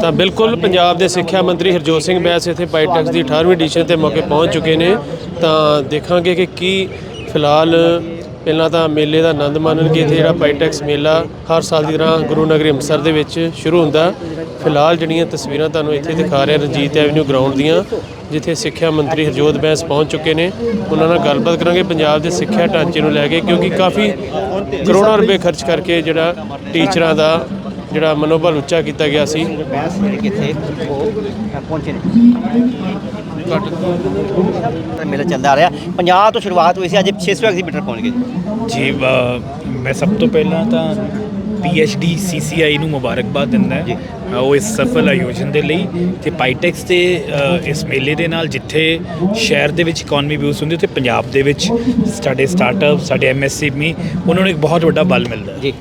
ਤਾਂ ਬਿਲਕੁਲ ਪੰਜਾਬ ਦੇ ਸਿੱਖਿਆ ਮੰਤਰੀ ਹਰਜੋਤ ਸਿੰਘ ਬੈਂਸ ਇੱਥੇ ਬਾਈਟੈਕਸ ਦੀ 18ਵੀਂ ਐਡੀਸ਼ਨ ਤੇ ਮੌਕੇ ਪਹੁੰਚ ਚੁੱਕੇ ਨੇ। ਤਾਂ ਦੇਖਾਂਗੇ ਕਿ ਕੀ ਫਿਲਹਾਲ ਪਹਿਲਾਂ ਤਾਂ ਮੇਲੇ ਦਾ ਆਨੰਦ ਮਾਣਨਗੇ। ਇੱਥੇ ਜਿਹੜਾ ਬਾਈਟੈਕਸ ਮੇਲਾ ਹਰ ਸਾਲ ਦੀ ਤਰ੍ਹਾਂ ਗੁਰੂ ਨਗਰੀ ਅੰਮ੍ਰਿਤਸਰ ਦੇ ਵਿੱਚ ਸ਼ੁਰੂ ਹੁੰਦਾ। ਫਿਲਹਾਲ ਜਿਹੜੀਆਂ ਤਸਵੀਰਾਂ ਤੁਹਾਨੂੰ ਇੱਥੇ ਦਿਖਾ ਰਿਹਾ ਰਣਜੀਤ ਐਵਨਿਊ ਗਰਾਊਂਡ ਦੀਆਂ, ਜਿੱਥੇ ਸਿੱਖਿਆ ਮੰਤਰੀ ਹਰਜੋਤ ਬੈਂਸ ਪਹੁੰਚ ਚੁੱਕੇ ਨੇ। ਉਹਨਾਂ ਨਾਲ ਗੱਲਬਾਤ ਕਰਾਂਗੇ ਪੰਜਾਬ ਦੇ ਸਿੱਖਿਆ ਢਾਂਚੇ ਨੂੰ ਲੈ ਕੇ, ਕਿਉਂਕਿ ਕਾਫੀ ਕਰੋੜਾਂ ਰੁਪਏ ਖਰਚ ਕਰਕੇ ਜਿਹੜਾ ਟੀਚਰਾਂ ਦਾ ਜਿਹੜਾ ਮਨੋਬਲ ਉੱਚਾ ਕੀਤਾ ਗਿਆ ਸੀ। ਬੈਂਸ ਜਿਹੜੇ ਕਿ ਇੱਥੇ ਉਹ ਪਹੁੰਚੇ ਨੇ ਮੇਲਾ ਚੱਲਦਾ ਆ ਰਿਹਾ। ਪੰਜਾਬ ਤੋਂ ਸ਼ੁਰੂਆਤ ਹੋਈ ਸੀ ਅੱਜ 600 ਐਗਜ਼ੀਬਿਟਰ ਪਹੁੰਚ ਗਏ। ਜੀ ਮੈਂ ਸਭ ਤੋਂ ਪਹਿਲਾਂ ਤਾਂ PhD CCI ਨੂੰ ਮੁਬਾਰਕਬਾਦ ਦਿੰਦਾ ਜੀ। ਹਾਂ। ਉਹ ਇਸ ਸਫਲ ਆਯੋਜਨ ਦੇ ਲਈ ਤੇ ਪਾਈਟੈਕਸ ਦੇ ਇਸ ਮੇਲੇ ਦੇ ਨਾਲ ਜਿੱਥੇ ਸ਼ਹਿਰ ਦੇ ਵਿੱਚ ਇਕਨੋਮੀ ਬੂਸਟ ਹੁੰਦੀ ਉੱਥੇ ਪੰਜਾਬ ਦੇ ਵਿੱਚ ਸਾਡੇ ਸਟਾਰਟਅਪ ਸਾਡੇ ਐਮਐਸਐਮਈ ਉਹਨਾਂ ਨੂੰ ਇੱਕ ਬਹੁਤ ਵੱਡਾ ਬਲ ਮਿਲਦਾ। ਜੀ।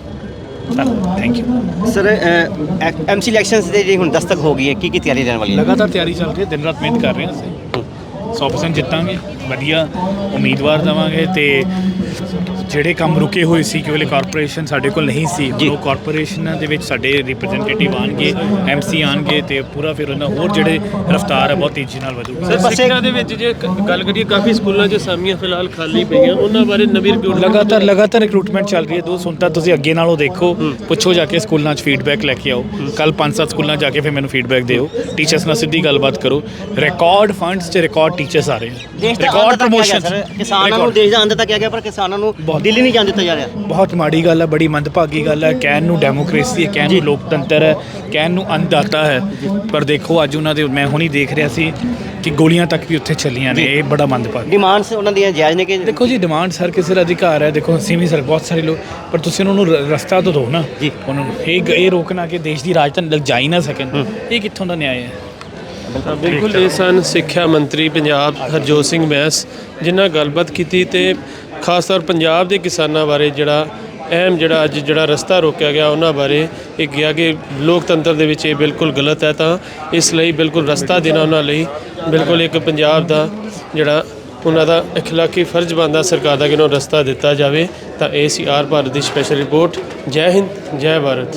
Thank you sir MC elections ਦੇ ਜਿਹੜੀ ਹੁਣ ਦਸਤਕ ਹੋ ਗਈ ਹੈ ਕੀ ਕੀ ਤਿਆਰੀ ਰਹਿਣ ਵਾਲੀ ਹੈ? ਲਗਾਤਾਰ ਤਿਆਰੀ ਚੱਲ ਰਹੀ ਹੈ ਦਿਨ ਰਾਤ ਮਿਹਨਤ ਕਰ ਰਹੇ ਹਾਂ ਅਸੀਂ। 100% ਜਿੱਤਾਂਗੇ। ਵਧੀਆ ਉਮੀਦਵਾਰ ਦੇਵਾਂਗੇ ਤੇ ਜਿਹੜੇ ਕੰਮ ਰੁਕੇ ਹੋਏ ਸੀ ਕਿ ਵੇਲੇ ਕਾਰਪੋਰੇਸ਼ਨ ਸਾਡੇ ਕੋਲ ਨਹੀਂ ਸੀ ਉਹ ਕਾਰਪੋਰੇਸ਼ਨਾਂ ਦੇ ਵਿੱਚ ਸਾਡੇ ਰਿਪਰੈਜ਼ੈਂਟੇਟਿਵ ਆਣਗੇ ਐਮਸੀ ਆਣਗੇ ਤੇ ਪੂਰਾ ਫਿਰ ਉਹਨਾਂ ਹੋਰ ਜਿਹੜੇ ਰਫਤਾਰ ਹੈ ਬਹੁਤ ਤੇਜ਼ੀ ਨਾਲ ਵਧੂਗੀ। ਸਰ ਸਿੱਖਿਆ ਦੇ ਵਿੱਚ ਜੇ ਗੱਲ ਕਰੀਏ ਕਾਫੀ ਸਕੂਲਾਂ 'ਚ ਅਸਾਮੀਆਂ ਫਿਲਹਾਲ ਖਾਲੀ ਪਈਆਂ ਉਹਨਾਂ ਬਾਰੇ ਨਵੀਂ ਰਿਕਰੂਟਮੈਂਟ ਲਗਾਤਾਰ ਲਗਾਤਾਰ ਰਿਕਰੂਟਮੈਂਟ ਚੱਲ ਰਹੀ ਹੈ ਦੋ ਸੁਣਤਾ ਤੁਸੀਂ ਅੱਗੇ ਨਾਲੋਂ ਦੇਖੋ ਪੁੱਛੋ ਜਾ ਕੇ ਸਕੂਲਾਂ 'ਚ ਫੀਡਬੈਕ ਲੈ ਕੇ ਆਓ। ਕੱਲ ਪੰਜ ਸੱਤ ਸਕੂਲਾਂ 'ਚ ਜਾ ਕੇ ਫਿਰ ਮੈਨੂੰ ਫੀਡਬੈਕ ਦਿਓ। ਟੀਚਰਸ ਨਾਲ ਸਿੱਧੀ ਗੱਲਬਾਤ ਕਰੋ। ਰਿਕਾਰਡ ਫੰਡਸ 'ਚ ਰਿਕਾਰਡ ਟੀਚਰਸ ਆ ਰਹੇ ਦਾ ਰਿਕਾਰਡ ਪ੍ਰੋਮੋਸ਼ਨ ਸਰ। ਕਿਸਾਨਾਂ ਨੂੰ ਦੇਸ਼ ਦਾ ਅੰਦਰ ਤੱਕ ਗਿਆ ਪਰ ਕਿਸਾਨਾਂ ਨੂੰ ਦਿੱਲੀ ਨਹੀਂ ਜਾਣ ਦਿੱਤਾ ਜਾ ਰਿਹਾ। ਬਹੁਤ ਮਾੜੀ ਗੱਲ ਹੈ ਬੜੀ ਮੰਦਭਾਗੀ ਗੱਲ ਹੈ ਕਹਿਣ ਨੂੰ ਡੈਮੋਕ੍ਰੇਸੀ ਹੈ ਕਹਿਣ ਨੂੰ ਲੋਕਤੰਤਰ ਹੈ ਕਹਿਣ ਨੂੰ ਅੰਨਦਾਤਾ ਹੈ। ਪਰ ਦੇਖੋ ਅੱਜ ਉਹਨਾਂ ਦੇ ਮੈਂ ਹੁਣੀ ਦੇਖ ਰਿਹਾ ਸੀ ਕਿ ਗੋਲੀਆਂ ਤੱਕ ਵੀ ਉੱਥੇ ਚੱਲੀਆਂ ਨੇ। ਇਹ ਬੜਾ ਮੰਦਭਾਗੀ। ਡਿਮਾਂਡਸ ਉਹਨਾਂ ਦੀਆਂ ਜਾਇਜ਼ ਨੇ ਕਿ ਦੇਖੋ ਜੀ ਡਿਮਾਂਡ ਹਰ ਕਿਸੇ ਦਾ ਅਧਿਕਾਰ ਹੈ। ਦੇਖੋ ਅਸੀਂ ਵੀ ਸਰ ਬਹੁਤ ਸਾਰੇ ਲੋਕ ਪਰ ਤੁਸੀਂ ਉਹਨਾਂ ਨੂੰ ਰਸਤਾ ਤਾਂ ਦਿਓ ਨਾ। ਉਹਨਾਂ ਨੂੰ ਇਹ ਇਹ ਰੋਕਣਾ ਕਿ ਦੇਸ਼ ਦੀ ਰਾਜਧਾਨੀ ਲੱਗ ਜਾ ਹੀ ਨਾ ਸਕਣ ਇਹ ਕਿੱਥੋਂ ਦਾ ਨਿਆਂ ਹੈ? ਬਿਲਕੁਲ ਇਹ ਸਨ ਸਿੱਖਿਆ ਮੰਤਰੀ ਪੰਜਾਬ ਹਰਜੋਤ ਸਿੰਘ ਬੈਂਸ ਜਿਨ੍ਹਾਂ ਗੱਲਬਾਤ ਕੀਤੀ ਤੇ ਖਾਸ ਤੌਰ ਪੰਜਾਬ ਦੇ ਕਿਸਾਨਾਂ ਬਾਰੇ ਜਿਹੜਾ ਅਹਿਮ ਜਿਹੜਾ ਅੱਜ ਜਿਹੜਾ ਰਸਤਾ ਰੋਕਿਆ ਗਿਆ ਉਹਨਾਂ ਬਾਰੇ ਇਹ ਗਿਆ ਕਿ ਲੋਕਤੰਤਰ ਦੇ ਵਿੱਚ ਇਹ ਬਿਲਕੁਲ ਗਲਤ ਹੈ ਤਾਂ ਇਸ ਲਈ ਬਿਲਕੁਲ ਰਸਤਾ ਦੇਣਾ ਉਹਨਾਂ ਲਈ ਬਿਲਕੁਲ ਇੱਕ ਪੰਜਾਬ ਦਾ ਜਿਹੜਾ ਉਹਨਾਂ ਦਾ اخلاقی ਫਰਜ਼ ਬਣਦਾ ਸਰਕਾਰ ਦਾ ਕਿ ਉਹਨਾਂ ਨੂੰ ਰਸਤਾ ਦਿੱਤਾ ਜਾਵੇ ਤਾਂ ਇਹ ਸੀ ਆਰ ਭਾਰਤ ਦੀ ਸਪੈਸ਼ਲ ਰਿਪੋਰਟ ਜੈ ਹਿੰਦ ਜੈ ਭਾਰਤ